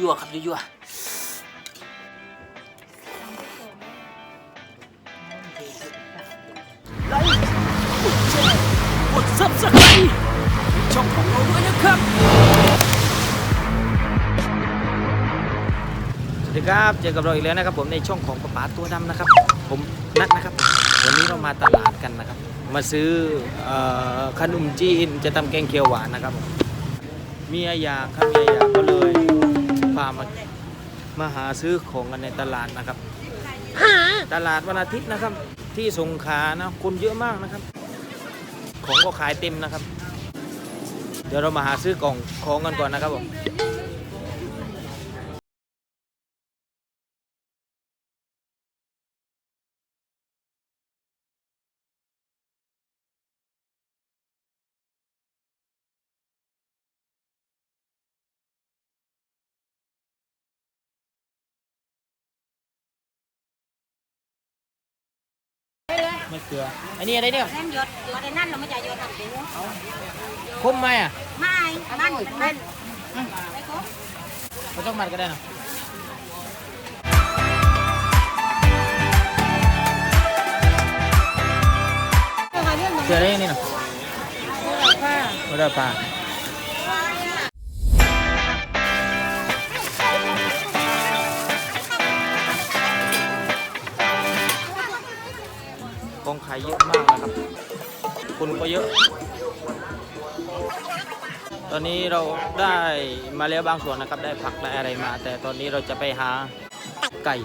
ยั่วๆครับยั่วๆไลค์กดแชร์กดซับสไครต์ช่องของเราด้วยนะครับ สวัสดีครับเจอกับเราอีกแล้วนะครับ ผมในช่องของกระป๋าตัวดำนะครับ ผมนัทนะครับ วันนี้เรามาตลาดกันนะครับ มาซื้อเออขนมจีนจะทำแกงเขียวหวานนะครับผม เมียอยากครับเมียอยากก็เลย พามามาหาซื้อของกันในตลาดนะครับ ตลาดวันอาทิตย์นะครับ ที่สงขลานะคนเยอะมากนะครับ ของก็ขายเต็มนะครับ เดี๋ยวเรามาหาซื้อกล่องของกันก่อนนะครับผม ไม่เกลือ อันนี้อะไรเนี่ยนั่นหยดหยดไอ้นั่นเราไม่จะหยดแบบนี้คมไหมอะไม่นั่นนั่นไม่ครบไม่ต้องมัดก็ได้นะเสือได้ยังนี่นะไม่ได้ปลาของ คนก็เยอะ ตอนนี้เราได้มาแล้วบางส่วนนะครับ ได้ผักได้อะไรมา แต่ตอนนี้เราจะไปหาไก่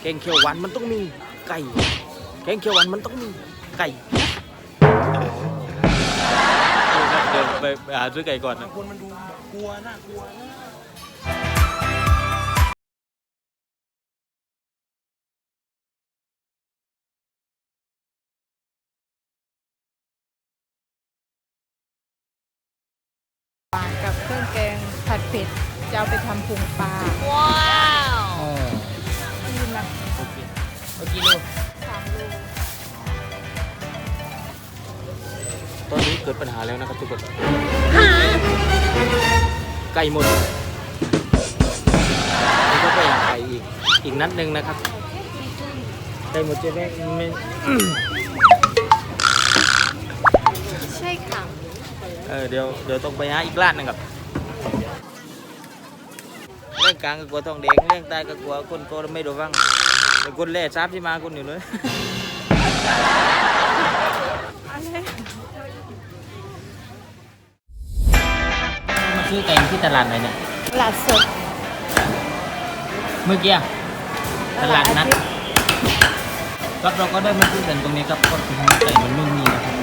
แกงเขียวหวานมันต้องมีไก่แกงเขียวหวานมันต้องมีไก่เดินไปไปหาซื้อไก่ก่อนนะคนมันดูกลัวน่ากลัวนะ ผัดเผ็ดจะเอาไปทำพุงปลาอ๋อนี่นะโอเคเอากิโลสามโลตอนนี้เกิดปัญหาแล้วนะครับทุกคนไก่หมดนี่ก็ไปหาไก่อีกอีกนัดหนึ่งนะครับไก่หมดจะไม่ไม่ใช่ค่ะเออเดี๋ยวเดี๋ยวต้องไปหาอีกร้านหนึงครับเรื่อง กลางก็กลัวทองแดงเรื่องใต้ก็กลัวคนโกไม่รู้ฟังแต่คนแร่ทราบที่มาคนอยู่เลยมาซื้อไก่ที่ตลาดไหนเนี่ยตลาดสดเมื่อกี้ตลาดนัดครับเราก็ได้มาซื้อกันตรงนี้ครับก็คือไก่มันไม่มีนะครับ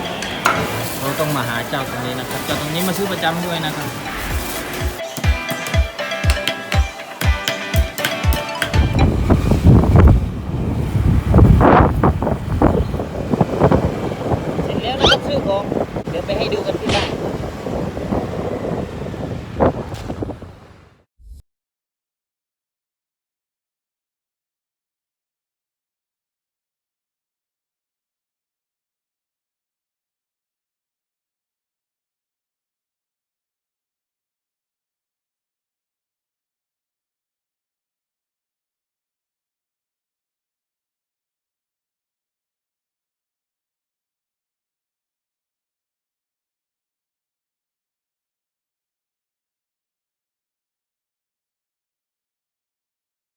เราต้องมาหาเจ้าตรงนี้นะครับ เจ้าตรงนี้มาซื้อประจำด้วยนะครับ แล้วนะครับซื้อของ เดี๋ยวไปให้ดูกันที่บ้าน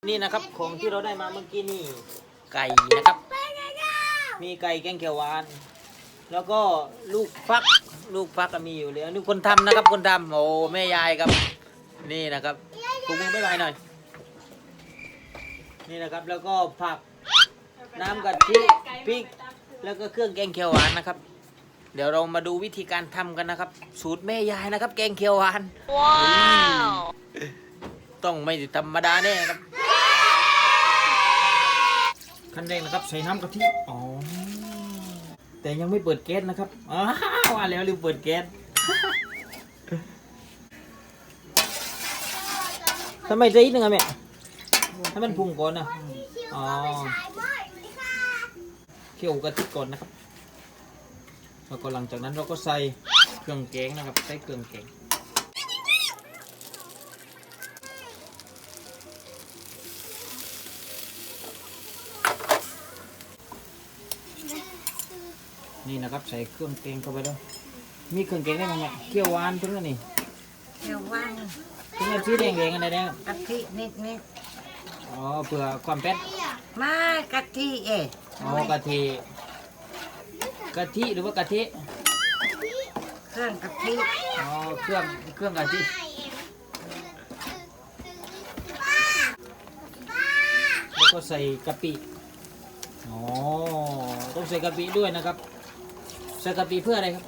นี่นะครับของที่เราได้มาเมื่อกี้นี่ไก่นะครับ มีไก่แกงเขียวหวาน แล้วก็ลูกฟักลูกฟักก็มีอยู่แล้วนี่คนทำนะครับคนทำโอ้แม่ยายครับ นี่นะครับกุงมือไม่ไหวหน่อย นี่นะครับแล้วก็ผักน้ำกะทิพริกแล้วก็เครื่องแกงเขียวหวานนะครับ เดี๋ยวเรามาดูวิธีการทำกันนะครับ สูตรแม่ยายนะครับ แกงเขียวหวานว้าวต้องไม่ธรรมดาแน่ครับ ขั้นแรกนะครับใส่น้ำกะทิอ๋อแต่ยังไม่เปิดแก๊สนะครับอ้าวว่าแล้วลืมเปิดแก๊สทำไมใจอีกหนึ่งอะแม่ให้มันพุงก่อนนะอ๋อเคี่ยวกะทิก่อนนะครับแล้วก็หลังจากนั้นเราก็ใส่เครื่องแกงนะครับ ใส่เครื่องแกง นี่นะครับใส่เครื่องแกงเข้าไปด้วยมีเครื่องแกงได้ไหมเนี่ยเคี่ยวหวานถึงอันนี้เดี๋ยวว่างถึงอันสีแดงแดงๆอะไรแดงกะทินิดนิดอ๋อเพื่อความแป๊ดๆไม่กะทิเอ๋อ๋อกะทิกะทิหรือว่ากะทิเครื่องกะทิอ๋อเครื่องเครื่องกะทิแล้วก็ใส่กะปิอ๋อต้องใส่กะปิด้วยนะครับใส่กะปิเพื่ออะไรครับ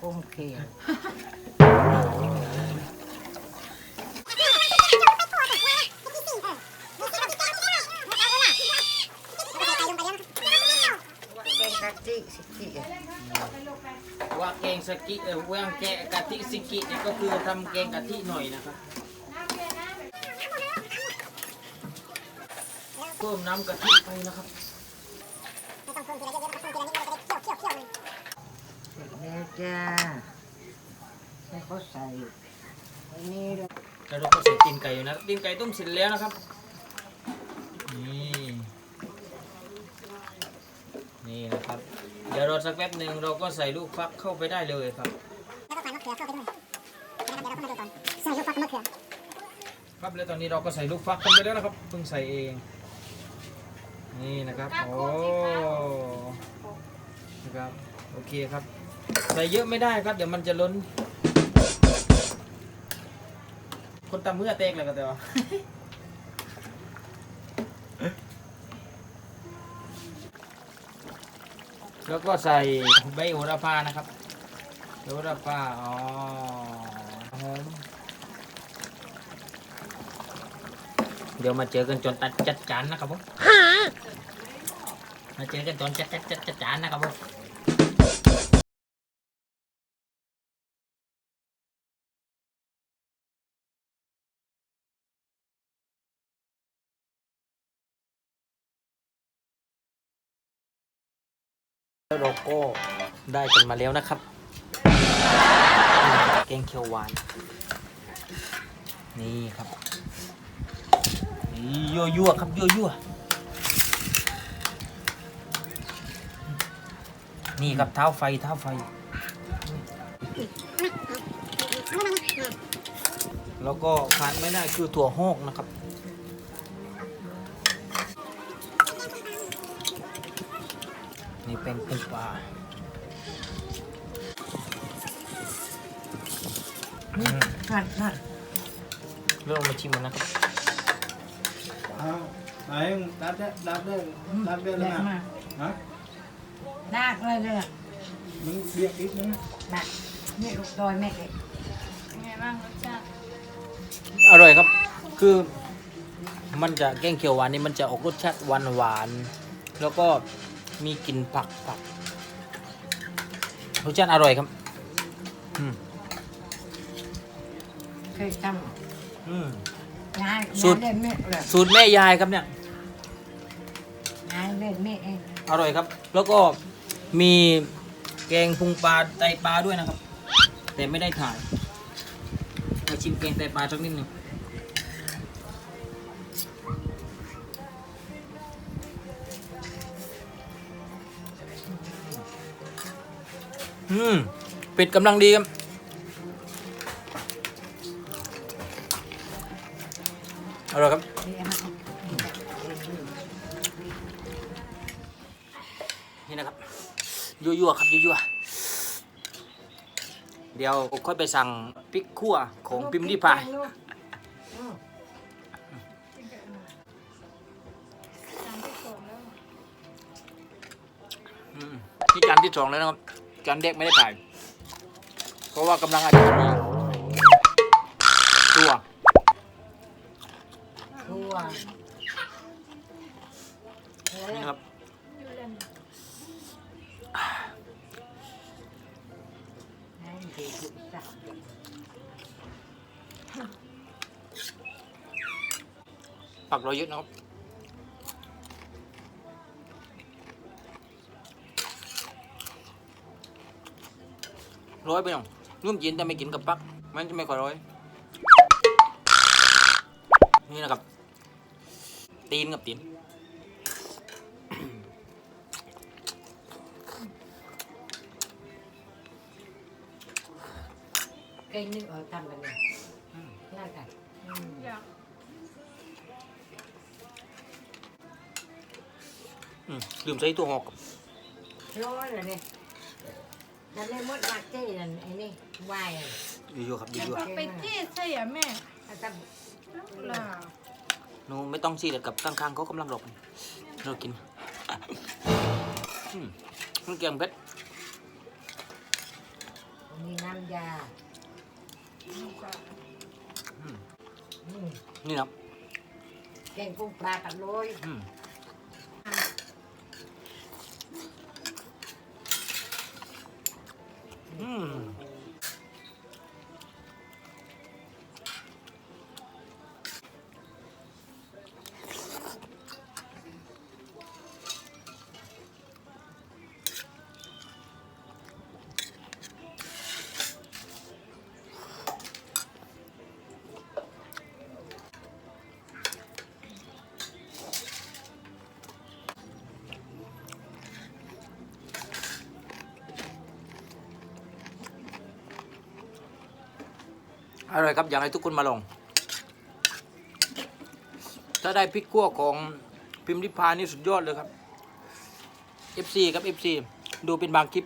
กุ้งเขียวเป็นกะทิสิกิว่าแกงสกิเออว่าแกงกะทิสิกิเนี่ยก็คือทำแกงกะทิหน่อยนะครับเพิ่มน้ำกะทิไปนะครับ แล้ว จ้าให้เขาใส่อันนี้ด้วยแล้วเราก็ใส่ตีนไก่อยู่นะตีนไก่ต้มเสร็จแล้วนะครับ นี่ นี่นะครับ เดี๋ยวรอสักแป๊บหนึ่งเราก็ใส่ลูกฟักเข้าไปได้เลยครับ แล้วก็ใส่มะเขือเข้าไปด้วยนะครับเดี๋ยวเราเข้ามาดูก่อนใส่ลูกฟักกับมะเขือ ครับแล้วตอนนี้เราก็ใส่ลูกฟักกันไปแล้วนะครับเพิ่งใส่เอง นี่นะครับ โอ้ นะครับ โอเคครับ ใส่เยอะไม่ได้ครับ เดี๋ยวมันจะล้น คนตำเมื่อเตกเลยก็แต่ว่าแล้วก็ใส่ใบโหระพานะครับโหระพาอ๋อหอมเดี๋ยวมาเจอกันจนตัดจัดจานนะครับผมมาเจอกันจนจัดจัดจัดจานนะครับผม แล้วเราก็ได้กันมาแล้วนะครับ แกงเขียวหวาน นี่ครับ นี่ยั่วยั่วๆครับยั่วยั่วๆนี่ครับเท้าไฟเท้าไฟ แล้วก็ขาดไม่ได้คือถั่วหอกนะครับ นี่เป็นปูปลาอืมนั่นนั่นเริ่มมาชิมกันนะครับอ้าวไหนดับได้ดับได้ดับได้แรแล้วงนะมากฮะนาคเลยเนี่ยมันเบียกอีกนะน่ะนี่ลูกดอยแม่เอ๋เป็นไงบ้างรสชาติอร่อยครับ คือมันจะแกงเขียวหวานนี่มันจะออกรสชาติหวานหวานๆแล้วก็ มีกลิ่นผักผักรสชาติอร่อยครับ อืมเคยทอืมำงานสุดงานเล่นแม่เลยสูตรแม่ยายครับเนี่ย งานเล่นแม่เองอร่อยครับ แล้วก็มีแกงพุงปลาไตปลาด้วยนะครับ แต่ไม่ได้ถ่ายมาชิมแกงไตปลาสักนิดหนึ่ง อืมเป็ดกำลังดีครับ อร่อยครับ นี่นะครับ ยั่วๆครับ ยั่วๆเดี๋ยวค่อยไปสั่งพริกขั่วของพิมพ์ริพายนี่จานที่สองแล้วนะครับ จานแรกไม่ได้ถ่าย เพราะว่ากำลังอธิษฐานตัวทั่วนี่ครับงานดีสุดจ้ะปักเราเยอะนะครับ ร้อยไปหน่อยนุ่มเย็นแต่ไม่กินกับปัก มันจะไม่ค่อยร้อย นี่นะครับ ตีนกับตีนเก่งนึกออกทำกันเลยน่ากันลืมใส่ตัวหอกร้อนเลยเนี่ย แล้วเลยมดมาเจ้นั่นไอ้นี่วายอะอยู่ๆครับอยู่ก็ไปเจ๊ใส่อะแม่ถ้าทล่ะๆหนูไม่ต้องซีเด็ดกับข้างๆเขากำลังหลบเรากินอืมมันแกงเพชรำมีน้ำยาอืมอืมนี่นะแกงกุ้งปลากับโรยอืม อื อร่อยครับอยากให้ทุกคนมาลอง ถ้าได้พริกขั่วของพิมพ์ริพานี่สุดยอดเลยครับ FC ครับ FC ดูเป็นบางคลิป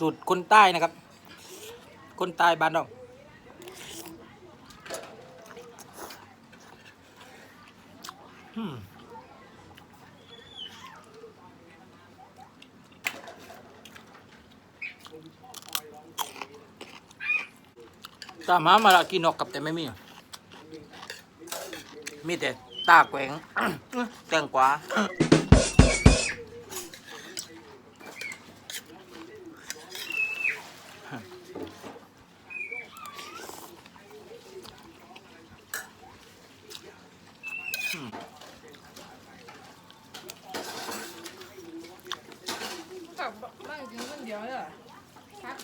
สูตรคนใต้นะครับ คนใต้บ้านเราอืมตามหามาละกินนกกับแต่ไม่มี มีแต่ตาแกว่งแตงกวา กับบ้านกินคนเดียวเลยเหรอครับ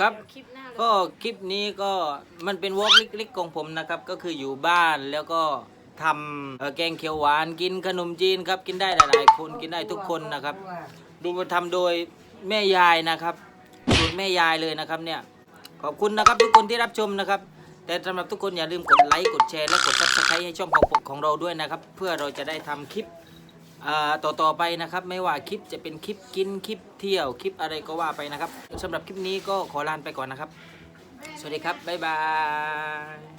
ครับ ก็คลิปนี้ก็มันเป็นวอล์กเล็กๆของผมนะครับ ก็คืออยู่บ้านแล้วก็ทำแกงเขียวหวานกินขนมจีนครับ กินได้หลายๆคนกินได้ทุกคนนะครับ ดูมาทำโดยแม่ยายนะครับ สูตรแม่ยายเลยนะครับเนี่ยขอบคุณนะครับทุกคนที่รับชมนะครับ แต่สำหรับทุกคนอย่าลืมกดไลค์กดแชร์และกดซับสไครต์ให้ช่องของของเราด้วยนะครับ เพื่อเราจะได้ทำคลิปต่อต่อๆไปนะครับ ไม่ว่าคลิปจะเป็นคลิปกินคลิปเที่ยวคลิปอะไรก็ว่าไปนะครับสำหรับคลิปนี้ก็ขอลาไปก่อนนะครับ สวัสดีครับบ๊ายบาย